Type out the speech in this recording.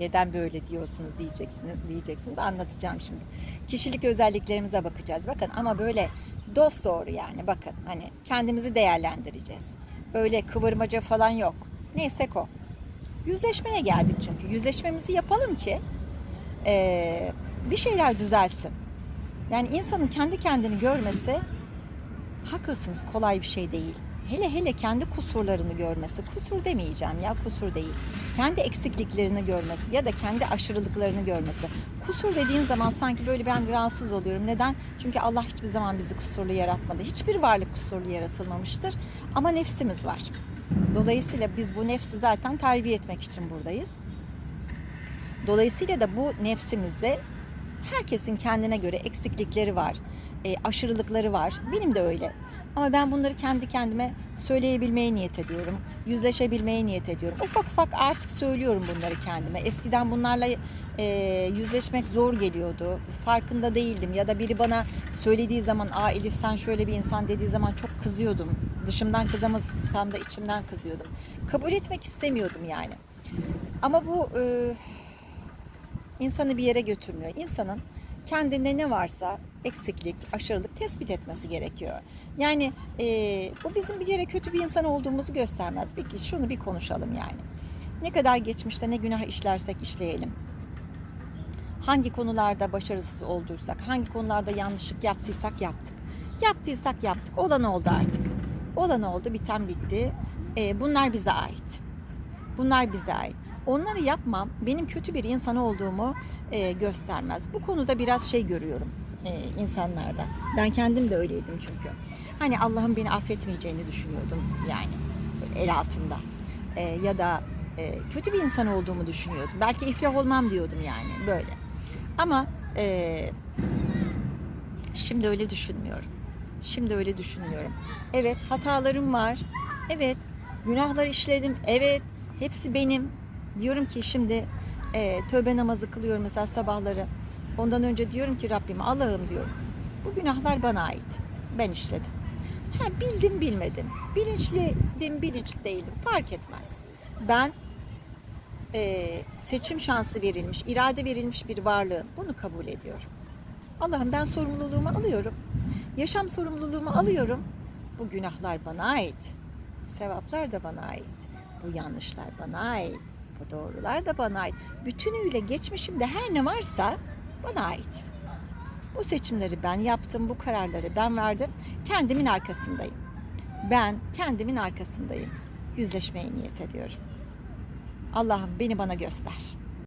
Neden böyle diyorsunuz diyeceksiniz, diyeceksiniz. Anlatacağım şimdi. Kişilik özelliklerimize bakacağız. Bakın ama böyle dost doğru yani. Bakın hani kendimizi değerlendireceğiz. Öyle kıvırmaca falan yok. Neysek o. Yüzleşmeye geldik çünkü. Yüzleşmemizi yapalım ki eee, bir şeyler düzelsin. Yani insanın kendi kendini görmesi haklısınız kolay bir şey değil. Hele hele kendi kusurlarını görmesi, kusur demeyeceğim ya kusur değil. Kendi eksikliklerini görmesi ya da kendi aşırılıklarını görmesi. Kusur dediğim zaman sanki böyle ben rahatsız oluyorum. Neden? Çünkü Allah hiçbir zaman bizi kusurlu yaratmadı. Hiçbir varlık kusurlu yaratılmamıştır. Ama nefsimiz var. Dolayısıyla biz bu nefsi zaten terbiye etmek için buradayız. Dolayısıyla da bu nefsimizde herkesin kendine göre eksiklikleri var, e, aşırılıkları var. Benim de öyle. Ama ben bunları kendi kendime söyleyebilmeye niyet ediyorum. Yüzleşebilmeye niyet ediyorum. Ufak ufak artık söylüyorum bunları kendime. Eskiden bunlarla e, yüzleşmek zor geliyordu. Farkında değildim. Ya da biri bana söylediği zaman Aa Elif sen şöyle bir insan dediği zaman çok kızıyordum. Dışımdan kızamazsam da içimden kızıyordum. Kabul etmek istemiyordum yani. Ama bu e, insanı bir yere götürmüyor. İnsanın kendinde ne varsa eksiklik, aşırılık tespit etmesi gerekiyor. Yani e, bu bizim bir yere kötü bir insan olduğumuzu göstermez. Peki şunu bir konuşalım yani. Ne kadar geçmişte ne günah işlersek işleyelim. Hangi konularda başarısız olduysak, hangi konularda yanlışlık yaptıysak yaptık. Yaptıysak yaptık. Olan oldu artık. Olan oldu, biten bitti. E, bunlar bize ait. Bunlar bize ait. Onları yapmam benim kötü bir insan olduğumu e, göstermez. Bu konuda biraz şey görüyorum e, insanlarda. Ben kendim de öyleydim çünkü. Hani Allah'ın beni affetmeyeceğini düşünüyordum yani el altında. E, ya da e, kötü bir insan olduğumu düşünüyordum. Belki iflah olmam diyordum yani böyle. Ama e, şimdi öyle düşünmüyorum. Şimdi öyle düşünmüyorum. Evet hatalarım var. Evet günahlar işledim. Evet hepsi benim. Diyorum ki şimdi e, tövbe namazı kılıyorum mesela sabahları. Ondan önce diyorum ki Rabbim Allah'ım diyorum. Bu günahlar bana ait. Ben işledim. Ha, bildim bilmedim. Bilinçliydim bilinçli değildim. Fark etmez. Ben e, seçim şansı verilmiş, irade verilmiş bir varlığım. Bunu kabul ediyorum. Allah'ım ben sorumluluğumu alıyorum. Yaşam sorumluluğumu alıyorum. Bu günahlar bana ait. Sevaplar da bana ait. Bu yanlışlar bana ait. Bu doğrular da bana ait. Bütünüyle geçmişimde her ne varsa bana ait. Bu seçimleri ben yaptım, bu kararları ben verdim. Kendimin arkasındayım. Ben kendimin arkasındayım. Yüzleşmeye niyet ediyorum. Allah'ım beni bana göster.